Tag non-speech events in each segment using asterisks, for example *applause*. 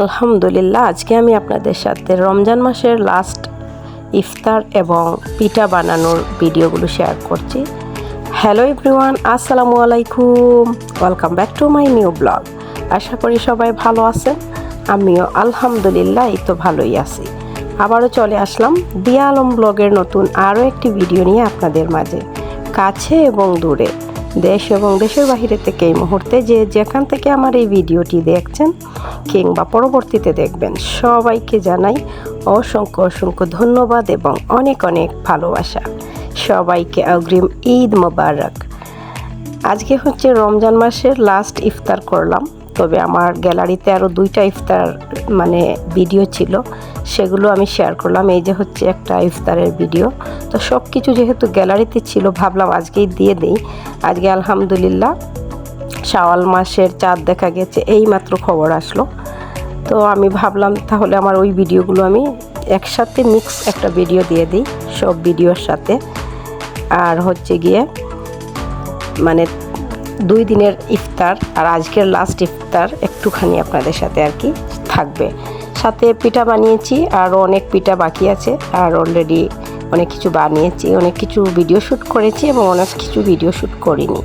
আলহামদুলিল্লাহ, আজকে আমি আপনাদের সাথে রমজান মাসের লাস্ট ইফতার এবং পিঠা বানানোর ভিডিওগুলো শেয়ার করছি। হ্যালো এভরিওয়ান আসসালামু আলাইকুম welcome back to my new blog আশা করি সবাই ভালো আছেন, আমিও আলহামদুলিল্লাহ, এই তো ভালোই আছি। আবারও চলে আসলাম দিয়া আলম ব্লগের নতুন আরও একটি ভিডিও নিয়ে আপনাদের মাঝে, কাছে এবং দূরে। দেশ এবং দেশের বাহিরে থেকে এই মুহূর্তে যে যেখান থেকে আমার এই ভিডিওটি দেখছেন কিংবা পরবর্তীতে দেখবেন, সবাইকে জানাই অসংখ্য অসংখ্য ধন্যবাদ এবং অনেক অনেক ভালোবাসা। সবাইকে অগ্রিম ঈদ মোবারক। আজকে হচ্ছে রমজান মাসের লাস্ট ইফতার করলাম, তবে আমার গ্যালারিতে আরও দুইটা ইফতার মানে ভিডিও ছিল। সেগুলো আমি শেয়ার করলাম। এই যে হচ্ছে একটা ইফতারের ভিডিও তো সব কিছু যেহেতু গ্যালারিতে ছিল, ভাবলাম আজকেই দিয়ে দিই। আজকে আলহামদুলিল্লাহ, শাওয়াল মাসের চাঁদ দেখা গেছে, এই মাত্র খবর আসলো। তো আমি ভাবলাম তাহলে আমার ওই ভিডিওগুলো আমি একসাথে মিক্স একটা ভিডিও দিয়ে দিই, সব ভিডিওর সাথে। আর হচ্ছে গিয়ে মানে দুই দিনের ইফতার আর আজকের লাস্ট ইফতার একটুখানি আপনাদের সাথে আর কি থাকবে। সাথে পিঠা বানিয়েছি আরও অনেক পিঠা বাকি আছে, আর অলরেডি অনেক কিছু বানিয়েছি, অনেক কিছু ভিডিও শ্যুট করেছি এবং অনেক কিছু ভিডিও শ্যুট করিনি।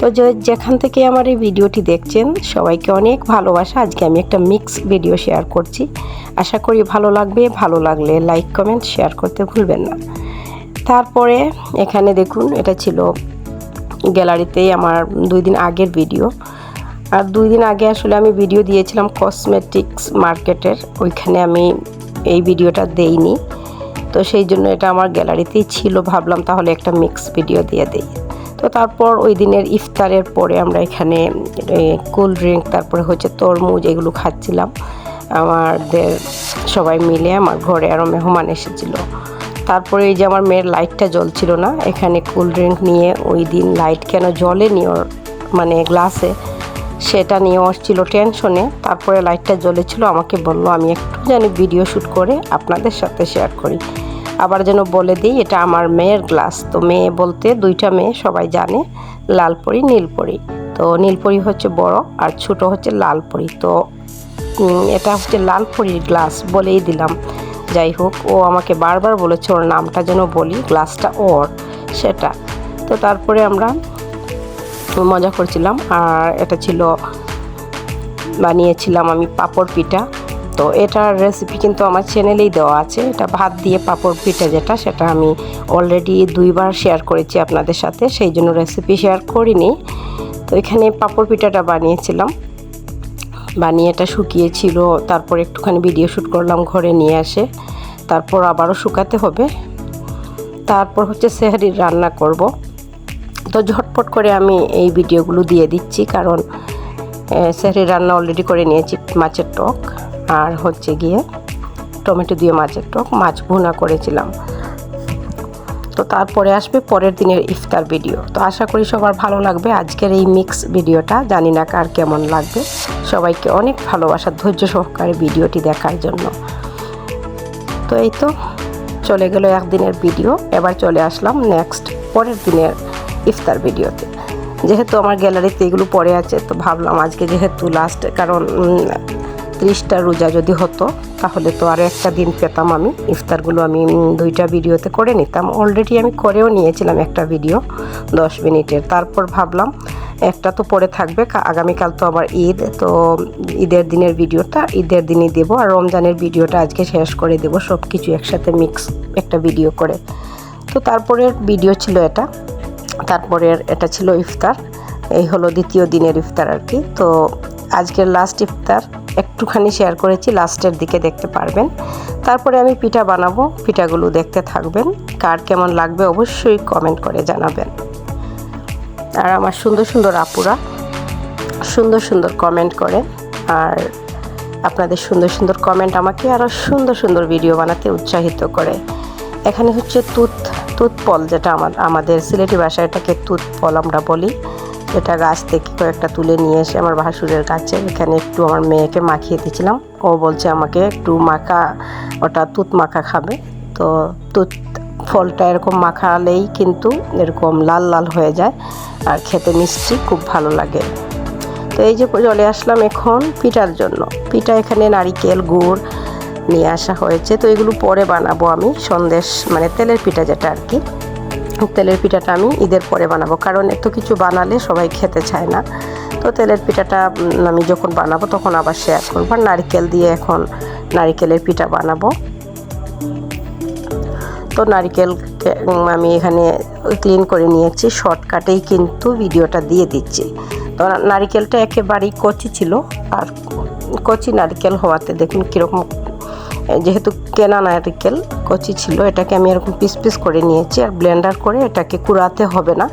তো যেখান থেকে আমার এই ভিডিওটি দেখছেন, সবাইকে অনেক ভালোবাসা। আজকে আমি একটা মিক্স ভিডিও শেয়ার করছি। আশা করি ভালো লাগবে, ভালো লাগলে লাইক কমেন্ট শেয়ার করতে ভুলবেন না। তারপরে এখানে দেখুন, এটা ছিল গ্যালারিতেই আমার দুই দিন আগের ভিডিও আর দুই দিন আগে আসলে আমি ভিডিও দিয়েছিলাম কসমেটিক্স মার্কেটের ওইখানে আমি এই ভিডিওটা দেইনি। তো সেই জন্য এটা আমার গ্যালারিতেই ছিল। ভাবলাম তাহলে একটা মিক্স ভিডিও দিয়ে দিই। তো তারপর ওই দিনের ইফতারের পরে আমরা এখানে কোল্ড ড্রিঙ্ক তারপরে হচ্ছে তরমুজ এগুলো খাচ্ছিলাম। আমাদের সবাই মিলে, আমার ঘরে আরও মেহমান এসেছিল। তারপরে এই যে আমার মেয়ের লাইটটা জ্বলছিল না, এখানে কোল্ড ড্রিঙ্ক নিয়ে ওই দিন লাইট কেন জ্বলেনি ওর মানে গ্লাসে সেটা নিয়ে আসছিল টেনশনে। তারপরে লাইটটা জ্বলেছিল, আমাকে বলল, আমি একটু জানি ভিডিও শ্যুট করে আপনাদের সাথে শেয়ার করি। আবার যেন বলে দিই, এটা আমার মেয়ের গ্লাস তো মেয়ে বলতে দুইটা মেয়ে, সবাই জানে, লালপরি, নীলপরি। তো নীলপরি হচ্ছে বড় আর ছোট হচ্ছে লালপরি। তো এটা হচ্ছে লালপরির গ্লাস বলেই দিলাম। যাই হোক, ও আমাকে বারবার বলেছে ওর নামটা যেন বলি গ্লাসটা ওর, সেটা। তো তারপরে আমরা মজা করছিলাম আর এটা ছিল, বানিয়েছিলাম আমি পাপড় পিঠা। তো এটার রেসিপি কিন্তু আমার চ্যানেলেই দেওয়া আছে। এটা ভাত দিয়ে পাপড় পিঠা যেটা, সেটা আমি অলরেডি দুইবার শেয়ার করেছি আপনাদের সাথে, সেই জন্য রেসিপি শেয়ার করিনি। তো এখানে পাপড় পিঠাটা বানিয়েছিলাম। বানিয়ে এটা শুকিয়েছিল, তারপর একটুখানি ভিডিও শ্যুট করলাম ঘরে নিয়ে আসে তারপর আবারও শুকাতে হবে। তারপর হচ্ছে সেহারির রান্না করব। তো ঝটপট করে আমি এই ভিডিওগুলো দিয়ে দিচ্ছি, কারণ সেহারির রান্না অলরেডি করে নিয়েছি মাছের টক, আর হচ্ছে গিয়ে টমেটো দিয়ে মাছের টক, মাছ ভুনা করেছিলাম। তো তারপরে আসবে পরের দিনের ইফতার ভিডিও। তো আশা করি সবার ভালো লাগবে আজকের এই মিক্স ভিডিওটা, জানি না কার কেমন লাগবে। সবাইকে অনেক ভালোবাসা, ধৈর্য সহকারে ভিডিওটি দেখার জন্য। তো এই তো, চলে গেল একদিনের ভিডিও, এবার চলে আসলাম নেক্সট পরের দিনের ইফতার ভিডিওতে। যেহেতু আমার গ্যালারিতে এগুলো পড়ে আছে, তো ভাবলাম আজকে যেহেতু লাস্ট কারণ ত্রিশটা রোজা যদি হতো, তাহলে তো আরও একটা দিন পেতাম আমি। ইফতারগুলো আমি দুইটা ভিডিওতে করে নিতাম। অলরেডি আমি করেও নিয়েছিলাম একটা ভিডিও দশ মিনিটের। তারপর ভাবলাম, একটা তো পরে থাকবে আগামীকাল তো আবার ঈদ, তো ঈদের দিনের ভিডিওটা, ঈদের দিনই দেব। আর রমজানের ভিডিওটা আজকে শেষ করে দেব সব কিছু একসাথে মিক্স একটা ভিডিও করে। তো তারপরের ভিডিও ছিল এটা। তারপরের এটা ছিল ইফতার। এই হলো দ্বিতীয় দিনের ইফতার আর কি। তো আজকের লাস্ট ইফতার একটুখানি শেয়ার করেছি লাস্টের দিকে দেখতে পারবেন। তারপরে আমি পিঠা বানাবো, পিঠাগুলো দেখতে থাকবেন। কার কেমন লাগবে অবশ্যই কমেন্ট করে জানাবেন। আর আমার সুন্দর সুন্দর আপুরা সুন্দর সুন্দর কমেন্ট করে। আর আপনাদের সুন্দর সুন্দর কমেন্ট আমাকে আরও সুন্দর সুন্দর ভিডিও বানাতে উৎসাহিত করে। এখানে হচ্ছে তুত তুতপল যেটা আমাদের সিলেটি ভাষায় এটাকে তুতপল আমরা বলি। এটা গাছ থেকে কয়েকটা তুলে নিয়ে এসে আমার ভাসুরের কাছে, এখানে একটু আমার মেয়েকে মাখিয়ে দিয়েছিলাম। ও বলছে আমাকে একটু মাখা, ওটা তুত মাখা খাবে। তো তুত, ফলটা এরকম মাখালেই কিন্তু এরকম লাল লাল হয়ে যায় আর খেতে মিষ্টি, খুব ভালো লাগে। তো এই যে চলে আসলাম এখন পিঠার জন্য। পিঠা এখানে নারিকেল, গুড় নিয়ে আসা হয়েছে। তো এগুলো পরে বানাবো আমি সন্দেশ মানে তেলের পিঠা যেটা আর কি। তেলের পিঠাটা আমি ঈদের পরে বানাবো, কারণ এত কিছু বানালে সবাই খেতে চায় না। তো তেলের পিঠাটা আমি যখন বানাবো তখন আবার শেয়ার করব। আর নারিকেল দিয়ে এখন নারিকেলের পিঠা বানাবো। তো নারিকেলকে আমি এখানে ক্লিন করে নিয়েছি শর্টকাটেই কিন্তু ভিডিওটা দিয়ে দিচ্ছি। তো নারিকেলটা একেবারেই কচি ছিল। আর কচি নারিকেল হওয়াতে দেখুন কীরকম যেহেতু কেনা নারিকেল কচি ছিল, এটাকে আমি এরকম পিস পিস করে নিয়েছি আর ব্লেন্ডার করে এটাকে কুড়াতে হবে না।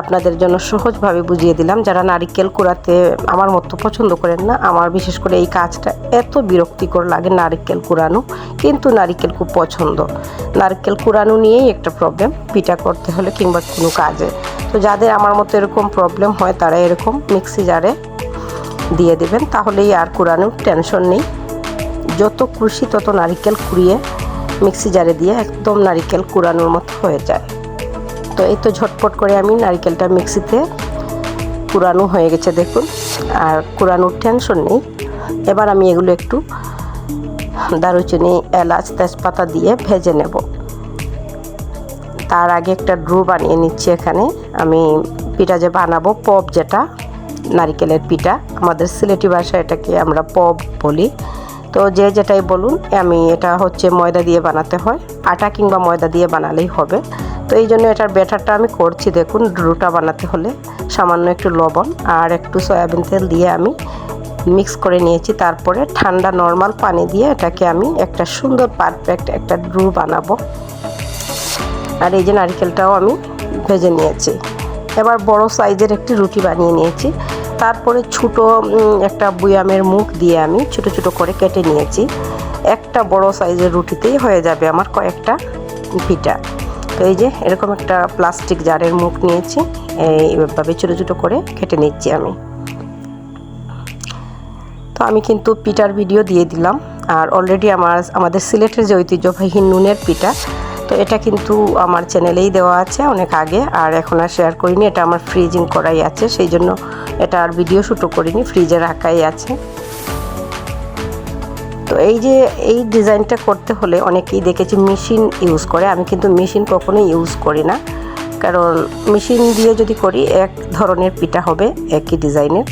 আপনাদের জন্য সহজভাবে বুঝিয়ে দিলাম, যারা নারিকেল কুড়াতে আমার মতো পছন্দ করেন না, আমার বিশেষ করে এই কাজটা এত বিরক্তিকর লাগে নারিকেল কুড়ানো, কিন্তু নারিকেল খুব পছন্দ। নারকেল কুড়ানো নিয়েই একটা প্রবলেম পিঠা করতে হলে কিংবা কোনো কাজে। তো যাদের আমার মতো এরকম প্রবলেম হয়, তারা এরকম মিক্সি জারে দিয়ে দেবেন, তাহলেই আর কুড়ানোর টেনশন নেই। যত খুশি তত নারিকেল কুড়িয়ে মিক্সি জারে দিয়ে একদম নারিকেল কুড়ানোর মতো হয়ে যায়। তো এই তো ঝটপট করে আমি নারিকেলটা মিক্সিতে কুড়ানো হয়ে গেছে দেখুন। আর কুড়ানোর টেনশন নেই। এবার আমি এগুলো একটু দারুচিনি, এলাচ, তেজপাতা দিয়ে ভেজে নেব। তার আগে একটা ড্রু বানিয়ে নিচ্ছি এখানে। আমি পিঠা যে বানাবো, পপ যেটা, নারিকেলের পিঠা। আমাদের সিলেটি ভাষায় এটাকে আমরা পপ বলি। তো যে যেটাই বলুন, আমি এটা হচ্ছে ময়দা দিয়ে বানাতে হয়। আটা কিংবা ময়দা দিয়ে বানালেই হবে। তো এই জন্য এটার ব্যাটারটা আমি করছি, দেখুন ড্রুটা বানাতে হলে। সামান্য একটু লবণ আর একটু সয়াবিন তেল দিয়ে আমি মিক্স করে নিয়েছি। তারপরে ঠান্ডা নর্মাল পানি দিয়ে এটাকে আমি একটা সুন্দর পারফেক্ট একটা ড্রু বানাবো। আর এই যে নারিকেলটাও আমি ভেজে নিয়েছি। এবার বড় সাইজের একটি রুটি বানিয়ে নিয়েছি। তারপরে ছোটো একটা বুয়ামের মুখ দিয়ে আমি ছোট ছোট করে কেটে নিয়েছি। একটা বড় সাইজের রুটিতেই হয়ে যাবে আমার কয়েকটা পিঠা তো এই যে এরকম একটা প্লাস্টিক জারের মুখ নিয়েছি এইভাবে ছোটো ছোটো করে কেটে নিচ্ছি আমি। তো আমি কিন্তু পিঠার ভিডিও দিয়ে দিলাম। আর অলরেডি আমার, আমাদের সিলেটের যে ঐতিহ্যবাহী নুনের পিঠা তো এটা কিন্তু আমার চ্যানেলেই দেওয়া আছে অনেক আগে, আর এখন আর শেয়ার করিনি। এটা আমার ফ্রিজিং করাই আছে, সেই জন্য এটা আর ভিডিও শ্যুটও করিনি ফ্রিজে রাখাই আছে। তো এই যে, এই ডিজাইনটা করতে হলে অনেকেই দেখেছি মেশিন ইউজ করে। আমি কিন্তু মেশিন কখনোই ইউজ করি না। কারণ মেশিন দিয়ে যদি করি, এক ধরনের পিঠা হবে, একই ডিজাইনের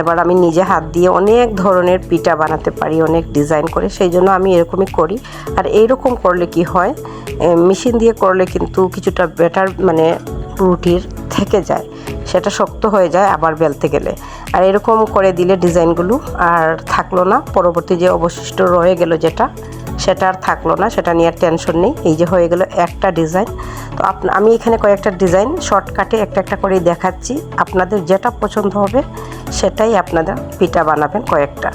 এবার আমি নিজে হাত দিয়ে অনেক ধরনের পিঠা বানাতে পারি, অনেক ডিজাইন করে, সেই জন্য আমি এরকমই করি। আর এইরকম করলে কি হয় মেশিন দিয়ে করলে কিন্তু কিছুটা বেটার মানে রুটির থেকে যায়, সেটা শক্ত হয়ে যায় আবার বেলতে গেলে। আর এরকম করে দিলে ডিজাইনগুলো আর থাকল না, পরবর্তী যে অবশিষ্ট রয়ে গেল যেটা সেটা আর থাকল না, সেটা নিয়ে আর টেনশন নেই। এই যে হয়ে গেল একটা ডিজাইন তো আমি এখানে কয়েকটা ডিজাইন শর্টকাটে একটা একটা করেই দেখাচ্ছি। আপনাদের যেটা পছন্দ হবে, সেটাই আপনাদের পিঠা বানাবেন কয়েকটা।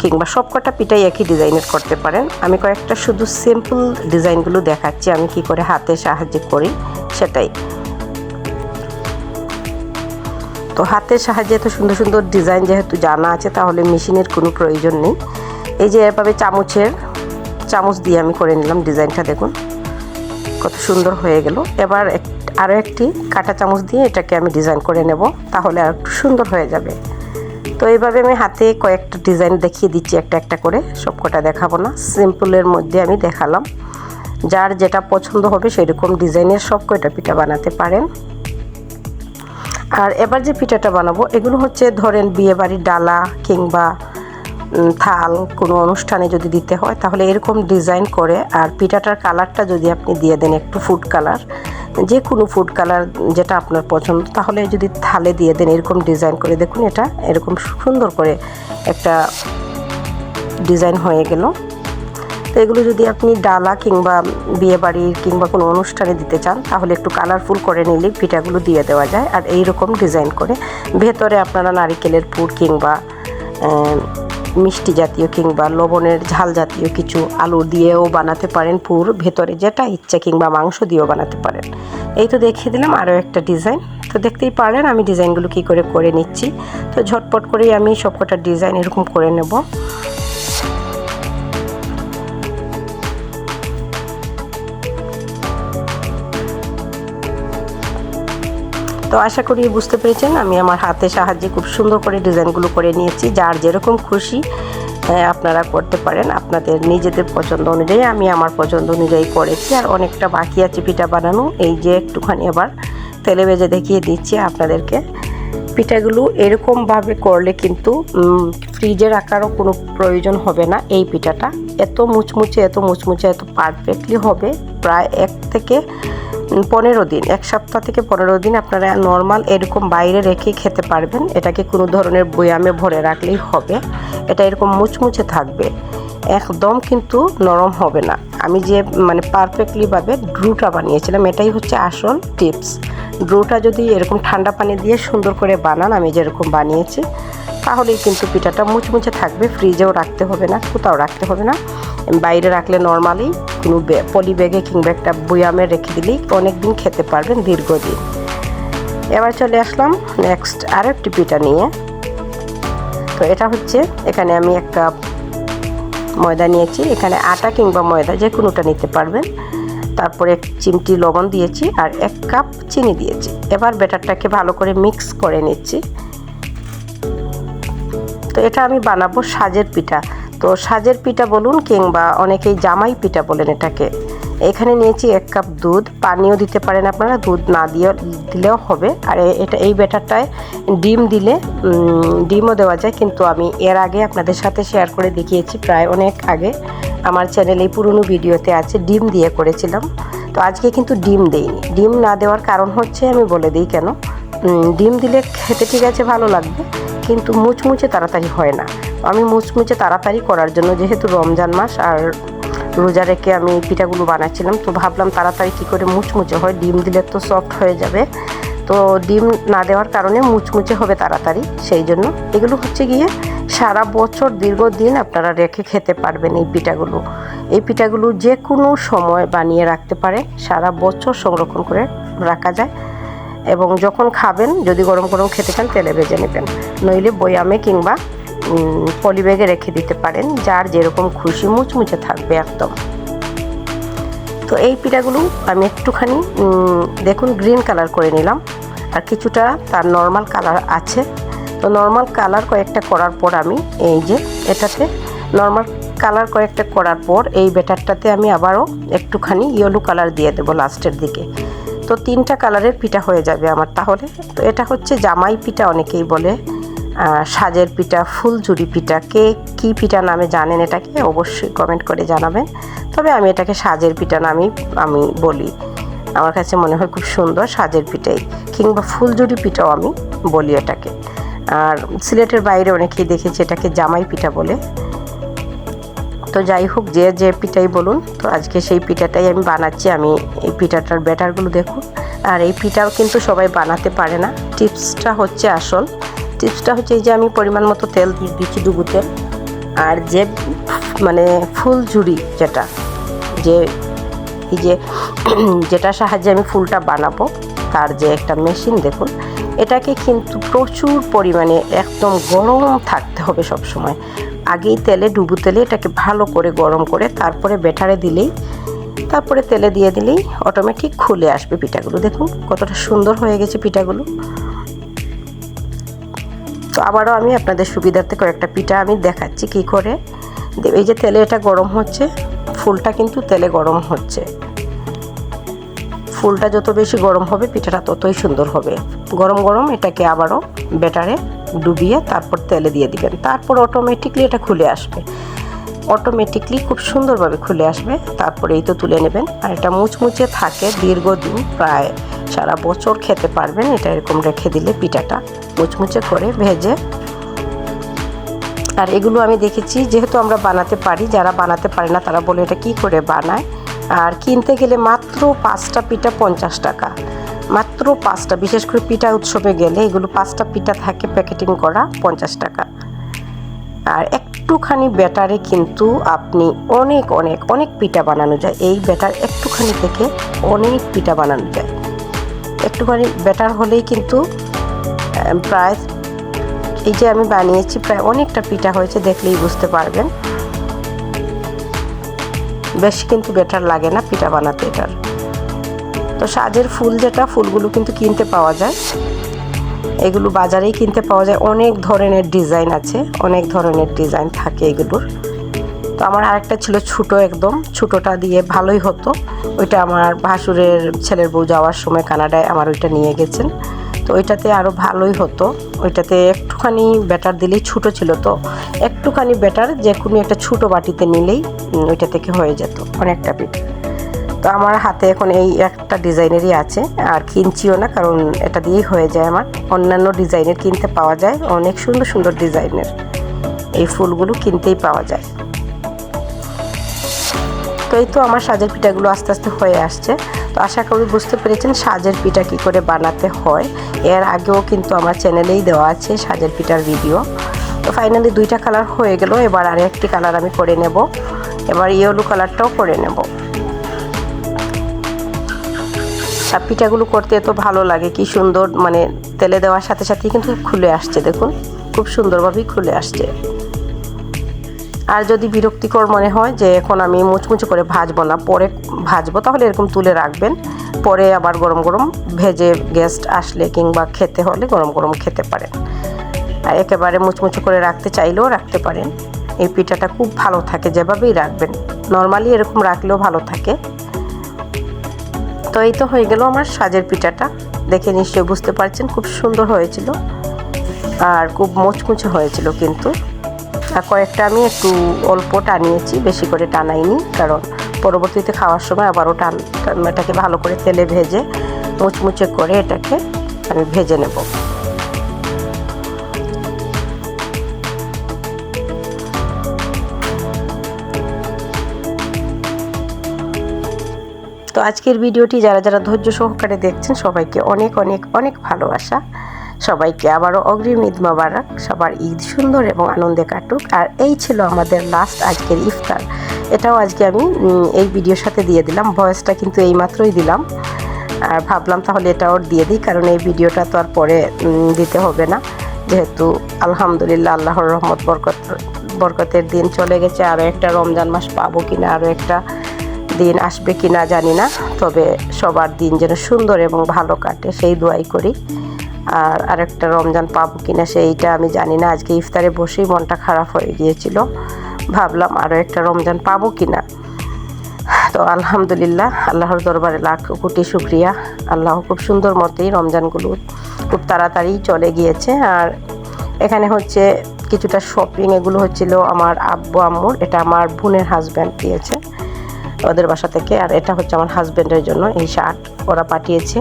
কিংবা সব কটা পিঠাই একই ডিজাইনের করতে পারেন। আমি কয়েকটা শুধু সিম্পল ডিজাইনগুলো দেখাচ্ছি, আমি কি করে হাতে সাহায্য করি সেটাই। তো হাতের সাহায্যে এত সুন্দর সুন্দর ডিজাইন যেহেতু জানা আছে, তাহলে মেশিনের কোনো প্রয়োজন নেই। এই যে এভাবে চামচের চামচ দিয়ে আমি করে নিলাম, ডিজাইনটা দেখুন। কত সুন্দর হয়ে গেল। এবার আরও একটি কাটা চামচ দিয়ে এটাকে আমি ডিজাইন করে নেব, তাহলে আর একটু সুন্দর হয়ে যাবে। তো এইভাবে আমি হাতে কয়েকটা ডিজাইন দেখিয়ে দিচ্ছি একটা একটা করে সব কটা দেখাবো না। সিম্পলের মধ্যে আমি দেখালাম। যার যেটা পছন্দ হবে সেরকম ডিজাইনের সব কয়টা পিঠা বানাতে পারেন। আর এবার যে পিঠাটা বানাবো, এগুলো হচ্ছে ধরেন বিয়েবাড়ির ডালা কিংবা থাল কোনো অনুষ্ঠানে যদি দিতে হয়, তাহলে এরকম ডিজাইন করে আর পিঠাটার কালারটা যদি আপনি দিয়ে দেন একটু ফুড কালার যে কোনো ফুড কালার যেটা আপনার পছন্দ, তাহলে যদি থালে দিয়ে দেন এরকম ডিজাইন করে, দেখুন এটা এরকম সুন্দর করে একটা ডিজাইন হয়ে গেল। তো এগুলো যদি আপনি ডালা কিংবা বিয়ে বাড়ির কিংবা কোনো অনুষ্ঠানে দিতে চান, তাহলে একটু কালারফুল করে নিলে পিঠাগুলো দিয়ে দেওয়া যায়। আর এই রকম ডিজাইন করে ভেতরে আপনারা নারিকেলের পুর কিংবা মিষ্টি জাতীয় কিংবা লবণের ঝাল জাতীয় কিছু আলু দিয়েও বানাতে পারেন পুর ভেতরে যেটা ইচ্ছা কিংবা মাংস দিয়েও বানাতে পারেন। এই তো দেখিয়ে দিলাম আরও একটা ডিজাইন। তো দেখতেই পারেন আমি ডিজাইনগুলো কী করে করে নিচ্ছি। তো ঝটপট করেই আমি সবকটা ডিজাইন এরকম করে নেব। তো আশা করি বুঝতে পেরেছেন, আমি আমার হাতে সাহায্যে খুব সুন্দর করে ডিজাইনগুলো করে নিয়েছি, যার যেরকম খুশি আপনারা করতে পারেন। আপনাদের নিজেদের পছন্দ অনুযায়ী, আমি আমার পছন্দ অনুযায়ী করেছি। আর অনেকটা বাকি আছে পিঠা বানানো, এই যে একটুখানি আবার তেলে ভেজে দেখিয়ে দিচ্ছি আপনাদেরকে। পিঠাগুলো এরকমভাবে করলে কিন্তু ফ্রিজে রাখারও কোনো প্রয়োজন হবে না এই পিঠাটা। এত মুচমুচে এত মুচমুচে, এত পারফেক্টলি হবে। প্রায় এক থেকে পনেরো দিন, এক সপ্তাহ থেকে পনেরো দিন আপনারা নর্মাল এরকম বাইরে রেখে খেতে পারবেন। এটাকে কোনো ধরনের বয়ামে ভরে রাখলেই হবে। এটা এরকম মুচমুচে থাকবে। একদম কিন্তু নরম হবে না। আমি যে মানে পারফেক্টলিভাবে ড্রুটা বানিয়েছিলাম, এটাই হচ্ছে আসল টিপস ড্রুটা যদি এরকম ঠান্ডা পানি দিয়ে সুন্দর করে বানান, আমি যেরকম বানিয়েছি তাহলেই কিন্তু পিঠাটা মুচমুচে থাকবে ফ্রিজেও রাখতে হবে না, কোথাও রাখতে হবে না। বাইরে রাখলে নর্মালি কোনো পলি ব্যাগে কিংবা একটা বয়ামে রেখে দিলেই অনেক দিন খেতে পারবেন দীর্ঘদিন। এবার চলে আসলাম নেক্সট আরও একটি পিঠা নিয়ে। তো এটা হচ্ছে, এখানে আমি এক কাপ ময়দা নিয়েছি, এখানে আটা কিংবা ময়দা যে কোনোটা নিতে পারবেন। তারপরে এক চিমটি লবণ দিয়েছি আর এক কাপ চিনি দিয়েছি। এবার ব্যাটারটাকে ভালো করে মিক্স করে নিচ্ছি। তো এটা আমি বানাবো সাজের পিঠা। তো সাজের পিঠা বলুন কিংবা অনেকেই জামাই পিঠা বলেন এটাকে। এখানে নিয়েছি এক কাপ দুধ। পানিও দিতে পারেন আপনারা, দুধ না দিয়ে দিলেও হবে। আর এটা, এই ব্যাটারটায় ডিম দিলে ডিমও দেওয়া যায়। কিন্তু আমি এর আগে আপনাদের সাথে শেয়ার করে দেখিয়েছি, প্রায় অনেক আগে। আমার চ্যানেলে পুরনো ভিডিওতে আছে, ডিম দিয়ে করেছিলাম। তো আজকে কিন্তু ডিম দেইনি। ডিম না দেওয়ার কারণ হচ্ছে, আমি বলে দিই কেন? ডিম দিলে খেতে ঠিক আছে, ভালো লাগবে। কিন্তু মুচমুচে তাড়াতাড়ি হয় না। আমি মুচমুচে তাড়াতাড়ি করার জন্য যেহেতু রমজান মাস আর রোজা রেখে আমি পিঠাগুলো বানাচ্ছিলাম, তো ভাবলাম তাড়াতাড়ি কী করে মুচমুচে হয়, ডিম দিলে তো সফট হয়ে যাবে। তো ডিম না দেওয়ার কারণে মুচমুচে হবে তাড়াতাড়ি, সেই জন্য এগুলো হচ্ছে গিয়ে সারা বছর দীর্ঘদিন আপনারা রেখে খেতে পারবেন এই পিঠাগুলো। এই পিঠাগুলো যে কোনো সময় বানিয়ে রাখতে পারে, সারা বছর সংরক্ষণ করে রাখা যায়। এবং যখন খাবেন, যদি গরম গরম খেতে চান, তেলে ভেজে নেবেন। নইলে বয়ামে কিংবা পলিব্যাগে রেখে দিতে পারেন, যার যেরকম খুশি মুচমুচে থাকবে একদম। তো এই পিঠাগুলো আমি একটুখানি দেখুন গ্রিন কালার করে নিলাম। আর কিছুটা তার নর্মাল কালার আছে। তো নর্মাল কালার কয়েকটা করার পর আমি এই যে, এটাতে নর্মাল কালার কয়েকটা করার পর এই ব্যাটারটাতে আমি আবারও একটুখানি ইয়েলো কালার দিয়ে দেবো লাস্টের দিকে। তো তিনটা কালারের পিঠা হয়ে যাবে আমার তাহলে। তো এটা হচ্ছে জামাই পিঠা অনেকেই বলে। সাজের পিঠা, ফুলঝুরি পিঠা, কে কী পিঠা নামে জানেন এটাকে অবশ্যই কমেন্ট করে জানাবেন। তবে আমি এটাকে সাজের পিঠা নামেই আমি বলি। আমার কাছে মনে হয় খুব সুন্দর সাজের পিঠাই, কিংবা ফুলঝুরি পিঠাও আমি বলি এটাকে। আর সিলেটের বাইরে অনেকেই দেখেছি এটাকে জামাই পিঠা বলে। তো যাই হোক, যে যে পিঠাই বলুন, তো আজকে সেই পিঠাটাই আমি বানাচ্ছি। আমি এই পিঠাটার ব্যাটারগুলো দেখুন। আর এই পিঠাও কিন্তু সবাই বানাতে পারে না। টিপসটা হচ্ছে আসল। টিপসটা হচ্ছে এই যে আমি পরিমাণ মতো তেল দিয়ে দিচ্ছি ডুবু তেল আর যে মানে ফুল ঝুড়ি যেটা, যে এই যে *clears throat* যেটা সাহায্যে আমি ফুলটা বানাবো, তার যে একটা মেশিন দেখুন, এটাকে কিন্তু প্রচুর পরিমাণে একদম গরম থাকতে হবে সব সময় আগেই তেলে, ডুবু তেলে এটাকে ভালো করে গরম করে তারপরে ব্যাটারে দিলেই, তারপরে তেলে দিয়ে দিলেই অটোমেটিক খুলে আসবে পিঠাগুলো। দেখুন কতটা সুন্দর হয়ে গেছে পিঠাগুলো। তো আবারও আমি আপনাদের সুবিধার্থে কয়েকটা পিঠা আমি দেখাচ্ছি কি করে। এই যে তেলে এটা গরম হচ্ছে, ফুলটা কিন্তু তেলে গরম হচ্ছে। ফুলটা যত বেশি গরম হবে, পিঠাটা ততই সুন্দর হবে। গরম গরম এটাকে আবারও বেটারে ডুবিয়ে তারপর তেলে দিয়ে দিবেন। তারপর অটোমেটিকলি এটা খুলে আসবে। অটোমেটিকলি খুব সুন্দরভাবে খুলে আসবে। তারপরে এই তো তুলে নেবেন। আর এটা মুচমুচে থাকে দীর্ঘদিন, প্রায় সারা বছর খেতে পারবেন। এটা এরকম রেখে দিলে পিঠাটা মুচমুচে করে ভেজে। আর এগুলো আমি দেখেছি, যেহেতু আমরা বানাতে পারি, যারা বানাতে পারে না তারা বলে এটা কি করে বানায়? আর কিনতে গেলে মাত্র পাঁচটা পিঠা পঞ্চাশ টাকা। মাত্র পাঁচটা, বিশেষ করে পিঠা উৎসবে গেলে এগুলো পাঁচটা পিঠা থাকে প্যাকেটিং করা পঞ্চাশ টাকা। আর একটুখানি ব্যাটারে কিন্তু আপনি অনেক অনেক অনেক পিঠা বানানো যায়। এই ব্যাটার একটুখানি থেকে অনেক পিঠা বানানো যায়। একটুখানি ব্যাটার হলেই কিন্তু প্রায় এই যে আমি বানিয়েছি, প্রায় অনেকটা পিঠা হয়েছে, দেখলেই বুঝতে পারবেন। বেশি কিন্তু বেটার লাগে না পিঠা বানাতে এটার। তো সাজের ফুল যেটা, ফুলগুলো কিন্তু কিনতে পাওয়া যায়। এগুলো বাজারেই কিনতে পাওয়া যায়। অনেক ধরনের ডিজাইন আছে, অনেক ধরনের ডিজাইন থাকে এগুলোর। তো আমার আরেকটা ছিল ছোটো একদম, ছোটোটা দিয়ে ভালোই হতো। ওইটা আমার ভাসুরের ছেলের বউ যাওয়ার সময় কানাডায় আমার ওইটা নিয়ে গেছেন। তো ওইটাতে আরও ভালোই হতো। ওইটাতে একটুখানি ব্যাটার দিলেই ছোটো ছিল তো। একটুখানি ব্যাটার যে কোনো একটা ছোটো বাটিতে নিলেই ওইটা থেকে হয়ে যেত অনেকটা পিঠ। তো আমার হাতে এখন এই একটা ডিজাইনেরই আছে, আর কিনছিও না, কারণ এটা দিয়েই হয়ে যায় আমার। অন্যান্য ডিজাইনের কিনতে পাওয়া যায়, অনেক সুন্দর সুন্দর ডিজাইনের। এই ফুলগুলো কিনতেই পাওয়া যায়। তো এই তো আমার সাজের পিঠাগুলো আস্তে আস্তে হয়ে আসছে। তো আশা করি বুঝতে পেরেছেন সাজের পিঠা কী করে বানাতে হয়। এর আগেও কিন্তু আমার চ্যানেলেই দেওয়া আছে সাজের পিঠার ভিডিও তো ফাইনালি দুইটা কালার হয়ে গেল, এবার আর একটি কালার আমি করে নেব। এবার ইয়েলো কালারটাও করে নেব। পিঠাগুলো করতে এত ভালো লাগে, কি সুন্দর মানে তেলে দেওয়ার সাথে সাথেই কিন্তু খুলে আসছে, দেখুন। খুব সুন্দরভাবেই খুলে আসছে। আর যদি বিরক্তিকর মনে হয় যে এখন আমি মুচমুচে করে ভাজবো না, পরে ভাজবো, তাহলে এরকম তুলে রাখবেন। পরে আবার গরম গরম ভেজে গেস্ট আসলে কিংবা খেতে হলে গরম গরম খেতে পারেন। আর একেবারে মুচমুচে করে রাখতে চাইলেও রাখতে পারেন। এই পিঠাটা খুব ভালো থাকে, যেভাবেই রাখবেন। নর্মালি এরকম রাখলেও ভালো থাকে। তো এই তো হয়ে গেল আমার সাজের পিঠাটা। দেখে নিশ্চয়ই বুঝতে পারছেন, খুব সুন্দর হয়েছিল। আর খুব মুচমুচে হয়েছিল কিন্তু। কয়েকটা আমি একটু অল্প টানিয়েছি, বেশি করে টানাইনি, কারণ পরবর্তীতে খাওয়ার সময় আবারও টান এটাকে ভালো করে তেলে ভেজে, মুচমুচে করে এটাকে আমি ভেজে নেব। তো আজকের ভিডিওটি যারা যারা ধৈর্য সহকারে দেখছেন, সবাইকে অনেক অনেক অনেক ভালোবাসা। সবাইকে আবারও অগ্রিম ঈদ মোবারক। সবার ঈদ সুন্দর এবং আনন্দে কাটুক। আর এই ছিল আমাদের লাস্ট আজকের ইফতার। এটাও আজকে আমি এই ভিডিওর সাথে দিয়ে দিলাম। ভয়েসটা কিন্তু এই মাত্রই দিলাম। আর ভাবলাম তাহলে এটাও দিয়ে দিই, কারণ এই ভিডিওটা তো আর পরে দিতে হবে না। যেহেতু আলহামদুলিল্লাহ আল্লাহর রহমত বরকত, বরকতের দিন চলে গেছে। আরও একটা রমজান মাস পাবো কিনা আরও একটা দিন আসবে কি না জানি না। তবে সবার দিন যেন সুন্দর এবং ভালো কাটে, সেই দোয়াই করি। আর আরেকটা রমজান পাবো কিনা সেইটা আমি জানি না। আজকে ইফতারে বসেই মনটা খারাপ হয়ে গিয়েছিল। ভাবলাম আরও একটা রমজান পাবো কিনা। তো আলহামদুলিল্লাহ, আল্লাহর দরবারে লাখ কোটি শুক্রিয়া। আল্লাহ খুব সুন্দর মতেই রমজানগুলো খুব তাড়াতাড়ি চলে গিয়েছে। আর এখানে হচ্ছে কিছুটা শপিং এগুলো হচ্ছিল আমার আব্বু, আম্মুর। এটা আমার বোনের হাজব্যান্ড দিয়েছে ওদের বাসা থেকে। আর এটা হচ্ছে আমার হাজব্যান্ডের জন্য। এই শার্ট ওরা পাঠিয়েছে।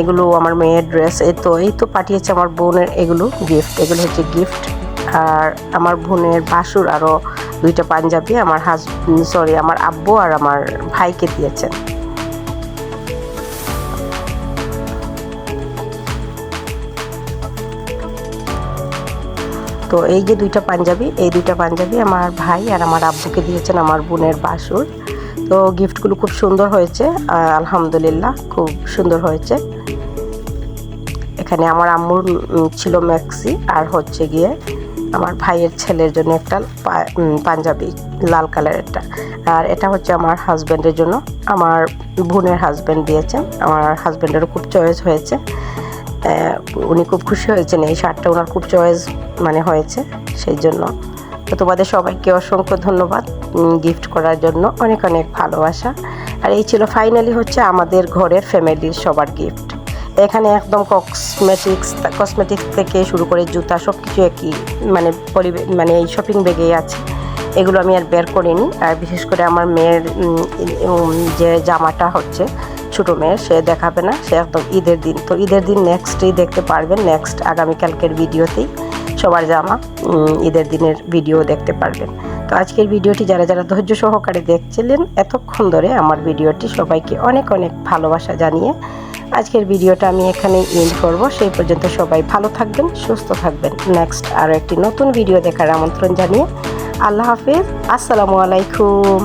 এগুলো আমার মেয়ের ড্রেস এই তো এই তো পাঠিয়েছে আমার বোনের এগুলো গিফট এগুলো হচ্ছে গিফট আর আমার বোনের বাসুর আরও দুইটা পাঞ্জাবি আমার হাজ সরি আমার আব্বু আর আমার ভাইকে দিয়েছেন তো এই যে দুইটা পাঞ্জাবি, এই দুইটা পাঞ্জাবি আমার ভাই আর আমার আব্বুকে দিয়েছেন আমার বোনের বাসুর তো গিফটগুলো খুব সুন্দর হয়েছে আলহামদুলিল্লাহ, খুব সুন্দর হয়েছে। এখানে আমার আম্মুর ছিল ম্যাক্সি আর হচ্ছে গিয়ে আমার ভাইয়ের ছেলের জন্য একটা পাঞ্জাবি, লাল কালারেরটা। আর এটা হচ্ছে আমার হাজব্যান্ডের জন্য। আমার বোনের হাজব্যান্ড দিয়েছেন। আমার হাজব্যান্ডেরও খুব চয়েস হয়েছে। উনি খুব খুশি হয়েছেন। এই শার্টটা ওনার খুব চয়েস মানে হয়েছে সেই জন্য। তো তোমাদের সবাইকে অসংখ্য ধন্যবাদ গিফট করার জন্য। অনেক অনেক ভালোবাসা। আর এই ছিল ফাইনালি হচ্ছে আমাদের ঘরের ফ্যামিলির সবার গিফট। এখানে একদম কসমেটিক্স কসমেটিক্স থেকে শুরু করে জুতা সব কিছু একই মানে পরিবেশ মানে এই শপিং ব্যাগেই আছে। এগুলো আমি আর বের করিনি। আর বিশেষ করে আমার মেয়ের যে জামাটা হচ্ছে, ছোটো মেয়ে সে দেখাবে না। সে একদম ঈদের দিন। তো ঈদের দিন নেক্সটেই দেখতে পারবেন। নেক্সট আগামীকালকের ভিডিওতেই সবার জামা ঈদের দিনের ভিডিও দেখতে পারবেন। তো আজকের ভিডিওটি যারা যারা ধৈর্য সহকারে দেখছিলেন, এতক্ষণ ধরে আমার ভিডিওটি সবাইকে অনেক অনেক ভালোবাসা জানিয়ে আজকের ভিডিওটা আমি এখানেই এন্ড করব। সেই পর্যন্ত সবাই ভালো থাকবেন, সুস্থ থাকবেন। নেক্সট আরও একটি নতুন ভিডিও দেখার আমন্ত্রণ জানিয়ে আল্লাহ হাফিজ। আসসালামু আলাইকুম।